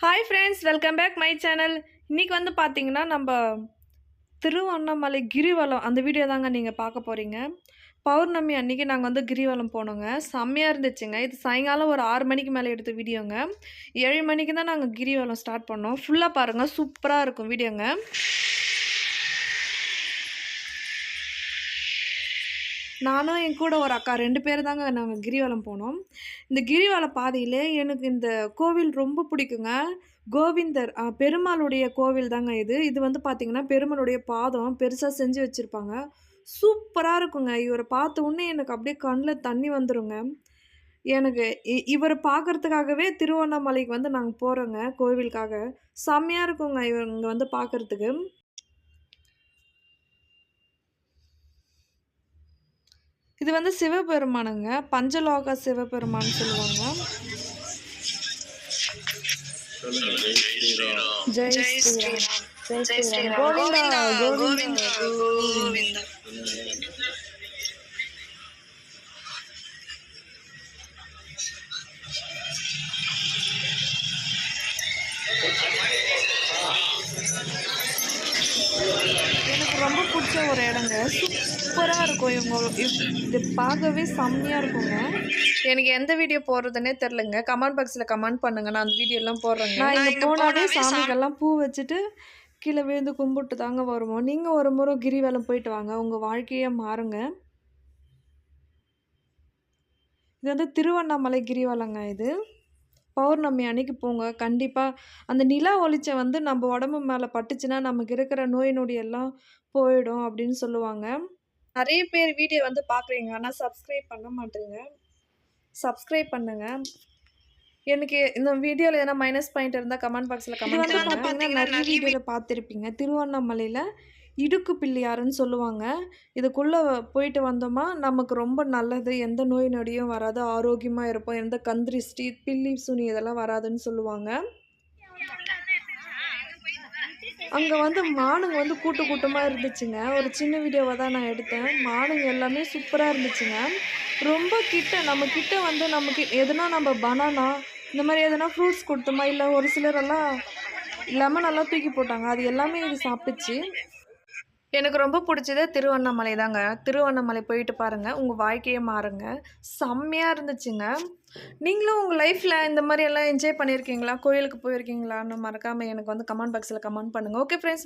Hi friends welcome back my channel இன்றைக்கி வந்து பார்த்திங்கன்னா நம்ம திருவண்ணாமலை கிரிவலம் அந்த வீடியோ தாங்க நீங்கள் பார்க்க போகிறீங்க பௌர்ணமி அன்றைக்கி நாங்கள் வந்து கிரிவலம் போனோங்க. செம்மையாக இருந்துச்சுங்க. இது சாயங்காலம் ஒரு ஆறு மணிக்கு மேலே எடுத்த வீடியோங்க ஏழு மணிக்கு தான் நாங்கள் கிரிவலம் ஸ்டார்ட் பண்ணோம். ஃபுல்லாக பாருங்கள் சூப்பராக இருக்கும் வீடியோங்க நானும் என் கூட ஒரு அக்கா ரெண்டு பேர் தாங்க நாங்கள் கிரிவலம் போனோம். இந்த கிரிவல பாதையில் எனக்கு இந்த கோவில் ரொம்ப பிடிக்குங்க. கோவிந்தர் பெருமாளுடைய கோவில் தாங்க இது. இது வந்து பார்த்திங்கன்னா பெருமாளுடைய பாதம் பெருசாக செஞ்சு வச்சுருப்பாங்க. சூப்பராக இருக்குங்க. இவரை பார்த்த உடனே எனக்கு அப்படியே கண்ணில் தண்ணி வந்துருங்க. எனக்கு இ இவரை பார்க்கறதுக்காகவே திருவண்ணாமலைக்கு வந்து நாங்கள் போகிறோங்க கோவிலுக்காக. செம்மையாக இருக்குங்க இவர் இங்கே வந்து பார்க்கறதுக்கு இது வந்து சிவபெருமானுங்க. பஞ்சலோக சிவபெருமான் சொல்லுவாங்க. ஜெய் ஸ்ரீராம். கோவிந்தா கோவிந்தா. கோவிந்தா. எனக்கு ரொம்ப பிடிச்ச ஒரு இடங்க. சூப்பராக இருக்கும் இவங்க. இவ்- இது பார்க்கவே செம்மையாக இருக்குங்க. எனக்கு எந்த வீடியோ போடுறதுனே தெரிலங்க கமெண்ட் பாக்ஸில் கமெண்ட் பண்ணுங்க. நான் அந்த வீடியோலாம் போடுறேங்க. நான் இங்கே போனாவே சாமிக்கெல்லாம் பூ வச்சுட்டு கீழே விழுந்து கும்பிட்டு தாங்க வருவோம். நீங்கள் ஒரு முறை கிரிவலம் போயிட்டு வாங்க. உங்கள் வாழ்க்கையே மாறுங்க. இது வந்து திருவண்ணாமலை கிரிவலங்க இது. பௌர்ணமி அன்னைக்கு போங்க. கண்டிப்பாக அந்த நிலா ஒளிச்சம் வந்து நம்ம உடம்பு மேலே பட்டுச்சுன்னா நமக்கு இருக்கிற நோய் நொடி எல்லாம் போயிடும் அப்படின்னு சொல்லுவாங்க. நிறைய பேர் வீடியோ வந்து பார்க்குறீங்க ஆனால் சப்ஸ்கிரைப் பண்ண மாட்டேங்க. சப்ஸ்கிரைப் பண்ணுங்க. எனக்கு இந்த வீடியோவில் எதனா மைனஸ் பாயிண்ட் இருந்தால் கமெண்ட் பாக்ஸில் கமெண்ட் பண்ணுங்க நிறைய வீடியோவில் பார்த்துருப்பீங்க திருவண்ணாமலையில் இடுக்கு பிள்ளையாருன்னு சொல்லுவாங்க. இதுக்குள்ளே போயிட்டு வந்தோமா நமக்கு ரொம்ப நல்லது. எந்த நோய் நொடியும் வராது. ஆரோக்கியமாக இருப்போம். எந்த கந்திரிஸ்டி பில்லி சுனி இதெல்லாம் வராதுன்னு சொல்லுவாங்க. அங்கே வந்து மானுங்க வந்து கூட்டு கூட்டமாக இருந்துச்சுங்க. ஒரு சின்ன வீடியோவை தான் நான் எடுத்தேன். மானுங்க எல்லாமே சூப்பராக இருந்துச்சுங்க. ரொம்ப கிட்ட நம்ம கிட்ட வந்து நமக்கு எதுனா நம்ம பனானா இந்த மாதிரி எதனா ஃப்ரூட்ஸ் கொடுத்தோமா? இல்லை ஒரு சிலரெல்லாம் லெமன் எல்லாம் தூக்கி போட்டாங்க. அது எல்லாமே இது சாப்பிட்டுச்சு. எனக்கு ரொம்ப பிடிச்சது திருவண்ணாமலை தாங்க. திருவண்ணாமலை போயிட்டு பாருங்கள் உங்கள் வாழ்க்கையை மாறுங்க. செம்மையாக இருந்துச்சுங்க. நீங்களும் உங்கள் லைஃப்பில் இந்த மாதிரி எல்லாம் என்ஜாய் பண்ணியிருக்கீங்களா? கோயிலுக்கு போயிருக்கீங்களான்னு மறக்காமல் எனக்கு வந்து கமெண்ட் பாக்ஸில் கமெண்ட் பண்ணுங்கள் ஓகே ஃப்ரெண்ட்ஸ்